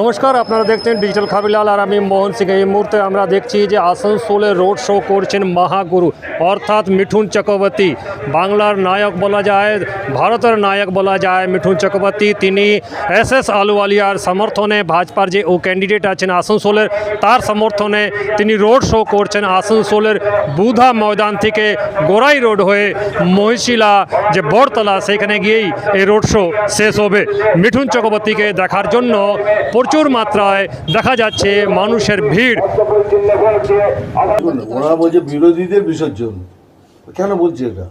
নমস্কার, আপনারা দেখছেন ডিজিটাল খাবিলাল আর আমি মোহন সিং। এই মুহূর্তে আমরা দেখছি যে আসানসোলে রোড শো করছেন মহাগুরু, অর্থাৎ মিঠুন চক্রবর্তী। বাংলার নায়ক বলা যায়, ভারতের নায়ক বলা যায় মিঠুন চক্রবর্তী। তিনি এস এস আলুওয়ালিয়ার সমর্থনে ভাজপার যে ও ক্যান্ডিডেট আছেন আসানসোলের, তার সমর্থনে তিনি রোড শো করছেন আসানসোলের বুধা ময়দান থেকে গোড়াই রোড হয়ে মহিশিলা যে বড়তলা সেখানে গিয়েই এই রোড শো শেষ হবে। মিঠুন চক্রবর্তীকে দেখার জন্য প্রচুর মাত্রায় দেখা যাচ্ছে মানুষের ভিড়। ওরা বলছে বিরোধীদের বিসর্জন। কেন বলছে এটা?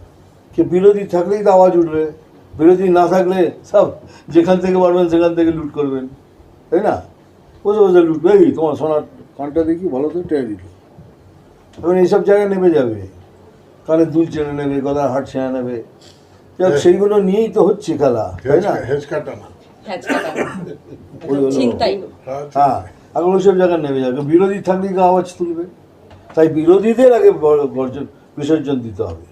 কি বিরোধী থাকলেই তো আওয়াজ উঠবে। বিরোধী না থাকলে সব যেখান থেকে পারবেন সেখান থেকে লুট করবেন। তাই না? বসে বসে লুটবে এই তোমার সোনার কানটা দেখি ভালো তো টেনে দিল। এখন এইসব জায়গায় নেমে যাবে। কানে দুল চেনে নেবে গলার হাট ছেড়ে নেবে। সেইগুলো নিয়েই তো হচ্ছে খেলা তাই না। চিন্তাই হ্যাঁ এখন ওইসব জায়গায় নেমে যাবে বিরোধী থাকলেই তো আওয়াজ তুলবে? তাই বিরোধীদের আগে বর্জন বিসর্জন দিতে হবে।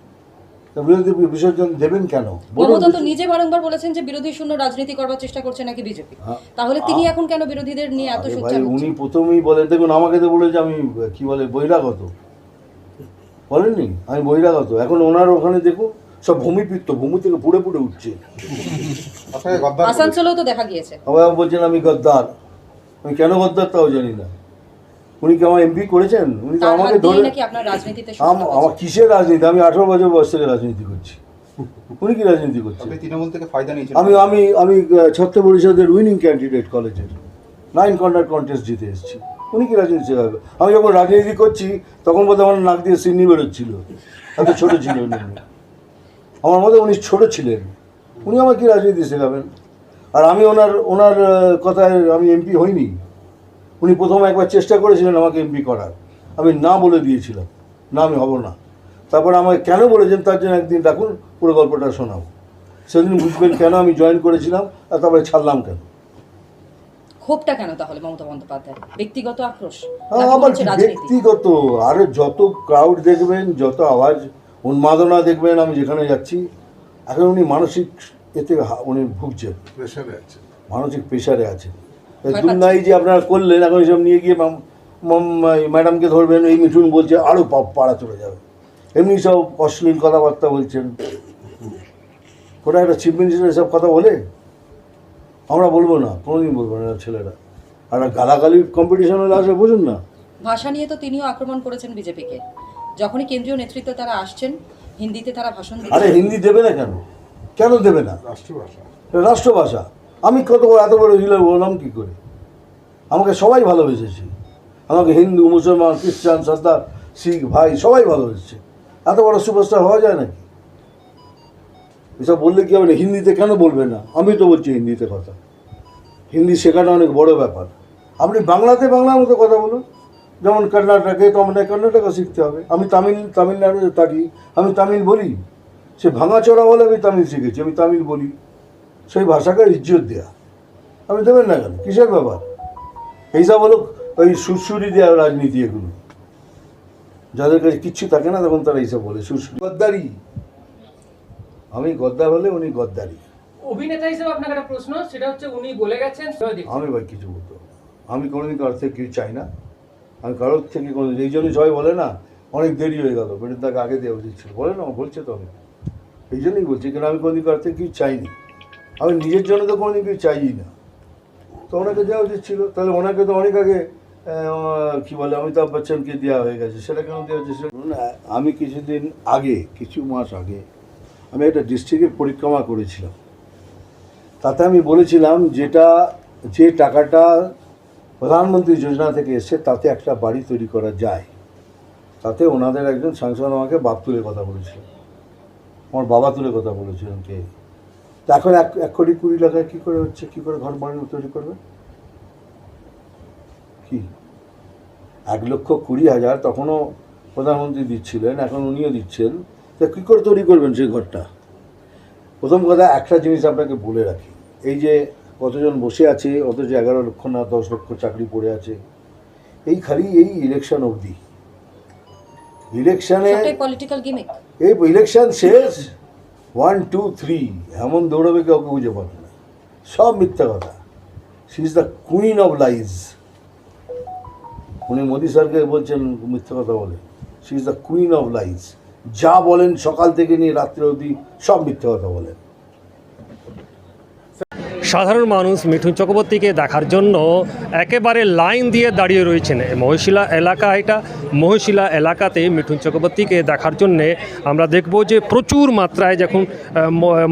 বিরোধী বিসর্জন দেবেন কেন? মমতা তো নিজে বারংবার বলেছেন যে বিরোধী শূন্য রাজনীতি করবার চেষ্টা করছে নাকি বিজেপি। হ্যাঁ। তাহলে তিনি এখন কেন বিরোধীদের নিয়ে এত সোচ্চার উনি প্রথমেই বলেন দেখুন আমাকে তো বলে যে আমি কি বলে বহিরাগত। বলেননি? আমি বহিরাগত। এখন ওনার ওখানে দেখুন সব ভূমিপিত্ত ভূমি থেকে পুড়ে পুড়ে উঠছে। আসানসোলেও তো দেখা গিয়েছে। আবার বলছেন আমি গদ্দার। আমি কেন গদ্দার তাও জানি না। উনি কি আমার এমপি করেছেন? উনি তো আমাকে ধরে নাকি আপনার রাজনীতিতে আম- সূচনা আমার কিসের রাজনীতি? আমি আঠারো বছর বয়স থেকে রাজনীতি করছি। উনি কি রাজনীতি করছেন? আপনি তৃণমূল থেকে ফায়দা নিয়েছেন। আমি আমি আমি ছাত্র পরিষদের উইনিং ক্যান্ডিডেট কলেজের নাইন কর্নার কন্টেস্ট জিতে এসেছি। উনি কি রাজনীতি শেখাবে আমি যখন রাজনীতি করছি তখন বোধহয় আমার নাক দিয়ে সিন্নি বেরোচ্ছিল। এত ছোট ছিল উনি। আমার মতে উনি ছোট ছিলেন। উনি আমার কি রাজনীতি শেখাবেন আর আমি ওনার ওনার কথায় আমি এমপি হইনি। উনি প্রথম একবার চেষ্টা করেছিলেন আমাকে এমপি করার। আমি না বলে দিয়েছিলাম। না আমি হব না। তারপর আমাকে কেন বলেছেন তার জন্য একদিন ডাকুন পুরো গল্পটা শোনাবো। সেদিন বুঝবেন কেন আমি জয়েন করেছিলাম আর তারপরে ছাড়লাম কেন? ক্ষোভটা কেন তাহলে মমতা বন্দ্যোপাধ্যায়? ব্যক্তিগত আক্রোশ? ব্যক্তিগত আরে যত ক্রাউড দেখবেন যত আওয়াজ উন্মাদনা দেখবেন আমি যেখানে যাচ্ছি এখন উনি মানসিক এতে উনি ভুগছেন। প্রেশারে আছে মানসিক প্রেশারে আছেন। দুর্নাই যে আপনারা করলেন এখন এসব নিয়ে গিয়ে ম্যাডামকে ধরবেন এই মিঠুন বলছে আরও পাড়া চলে যাবে। এমনি সব অশ্লীল কথাবার্তা বলছেন। ওরা একটা চিফ মিনিস্টার এসব কথা বলে? আমরা বলব না কোনোদিন বলব না এরা ছেলেরা। আর গালাগালির কম্পিটিশন হলে আসলে বুঝুন না। ভাষা নিয়ে তো তিনিও আক্রমণ করেছেন বিজেপিকে। যখনই কেন্দ্রীয় নেতৃত্বে তারা আসছেন হিন্দিতে তারা ভাষণ আরে হিন্দি দেবে না কেন? কেন দেবে না? রাষ্ট্রভাষা। রাষ্ট্রভাষা। আমি কত বড় এত বড় হিলার বললাম কী করে? আমাকে সবাই ভালোবেসেছে। আমাকে হিন্দু মুসলমান খ্রিস্টান সর্দার শিখ ভাই সবাই ভালোবেসেছে। এত বড় সুপারস্টার হওয়া যায় নাকি? এসব বললে কি হবে? না হিন্দিতে কেন বলবে না? আমি তো বলছি হিন্দিতে কথা। হিন্দি শেখাটা অনেক বড় ব্যাপার। আপনি বাংলাতে বাংলার মতো কথা বলুন। যেমন কর্ণাটকে তো আমাদের কর্ণাটকা শিখতে হবে। আমি তামিল তামিলনাড়ুতে থাকি। আমি তামিল বলি। সে ভাঙাচোরা বলে আমি তামিল শিখেছি আমি তামিল বলি। সেই ভাষাকে ইজ্জত দেয়া। আপনি দেবেন না কেন? কিসের ব্যাপার? এইসব হলো ওই সুরসুরি দেওয়া রাজনীতি এগুলো। যাদের কাছে কিচ্ছু থাকে না তখন তারা এইসব বলে। সুরসুরি। গদ্দারি। আমি গদ্দার হলে উনি গদ্দারি। অভিনেতা হিসেবে আপনাকে একটা প্রশ্ন সেটা হচ্ছে উনি বলে গেছেন আমি ভাই কিছু বলতে। আমি কোনোদিন কারোর থেকে কিছু চাই না। আমি কারোর থেকে কোনো এই জন্যই সবাই বলে না, অনেক দেরি হয়ে গেল বেটের তাকে আগে দেওয়া উচিত ছিল। বলে না বলছে তো অনেক। এই জন্যই বলছি, কেন আমি কোনোদিন কারোর থেকে কিছু চাইনি। আমি নিজের জন্য তো কোনোদিন কিছু চাইই না। তো ওনাকে দেওয়া উচিত ছিল। তাহলে ওনাকে তো অনেক আগে কী বলে, অমিতাভ বচ্চনকে দেওয়া হয়ে গেছে। সেটা কেন দেওয়া হচ্ছে? আমি কিছুদিন আগে, কিছু মাস আগে, আমি একটা ডিস্ট্রিক্টের পরিক্রমা করেছিলাম। তাতে আমি বলেছিলাম যেটা যে টাকাটা প্রধানমন্ত্রী যোজনা থেকে এসছে তাতে একটা বাড়ি তৈরি করা যায়। তাতে ওনাদের একজন সাংসদ আমাকে বাপ তুলে কথা বলেছিল। আমার বাবা তুলে কথা বলেছিলেন কে এখন এক এক কোটি কুড়ি লাখের কী করে হচ্ছে? কী করে ঘর বাড়ি তৈরি করবে? কি? এক লক্ষ কুড়ি হাজার তখনও প্রধানমন্ত্রী দিচ্ছিলেন, এখন উনিও দিচ্ছেন। তা কী করে তৈরি করবেন সেই ঘরটা? প্রথম কথা একটা জিনিস আপনাকে বলে রাখি। এই যে কতজন বসে আছে অথচ এগারো লক্ষ না দশ লক্ষ চাকরি পড়ে আছে। এই খালি এই ইলেকশন অবধি। ইলেকশনে এই ইলেকশন শেষ। ওয়ান টু থ্রি এমন দৌড়াবে কাউকে বুঝে পাবে না। সব মিথ্যা কথা। She is the queen of lies উনি মোদি স্যারকে বলছেন মিথ্যা কথা বলে। She is the queen of lies যা বলেন সকাল থেকে নিয়ে রাত্রে অবধি সব মিথ্যে কথা বলেন। সাধারণ মানুষ মিঠুন চক্রবর্তীকে দেখার জন্য একেবারে লাইন দিয়ে দাঁড়িয়ে রয়েছেন। মহিশিলা এলাকা, এটা মহিশিলা এলাকাতে মিঠুন চক্রবর্তীকে দেখার জন্যে আমরা দেখব যে প্রচুর মাত্রায় যখন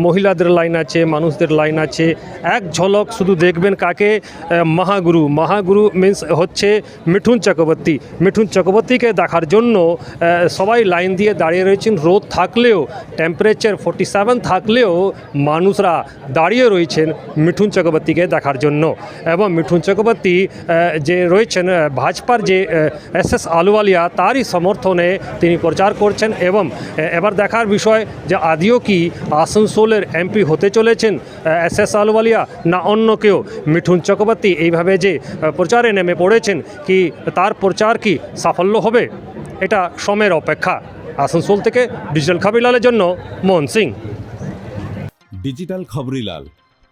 মহিলাদের লাইন আছে, মানুষদের লাইন আছে, এক ঝলক শুধু দেখবেন কাকে? মহাগুরু। মহাগুরু মিন্স হচ্ছে মিঠুন চক্রবর্তী। মিঠুন চক্রবর্তীকে দেখার জন্য সবাই লাইন দিয়ে দাঁড়িয়ে রয়েছেন। রোদ থাকলেও টেম্পারেচার ফোর্টি থাকলেও মানুষরা দাঁড়িয়ে রয়েছেন মিঠুন চক্রবর্তীকে দেখার জন্য। এবং মিঠুন চক্রবর্তী যে রয়েছেন ভাজপার যে এস এস আলুওয়ালিয়া, তারই সমর্থনে তিনি প্রচার করছেন এবং এবার দেখার বিষয় যে আদিও কি আসানসোলের এমপি হতে চলেছেন এস এস আলুওয়ালিয়া না অন্য কেউ? মিঠুন চক্রবর্তী এইভাবে যে প্রচারে নেমে পড়েছেন, কি তার প্রচার কি সাফল্য হবে? এটা সময়ের অপেক্ষা। আসানসোল থেকে ডিজিটাল খাবিলালের জন্য মোহন সিং। ডিজিটাল খবরিলাল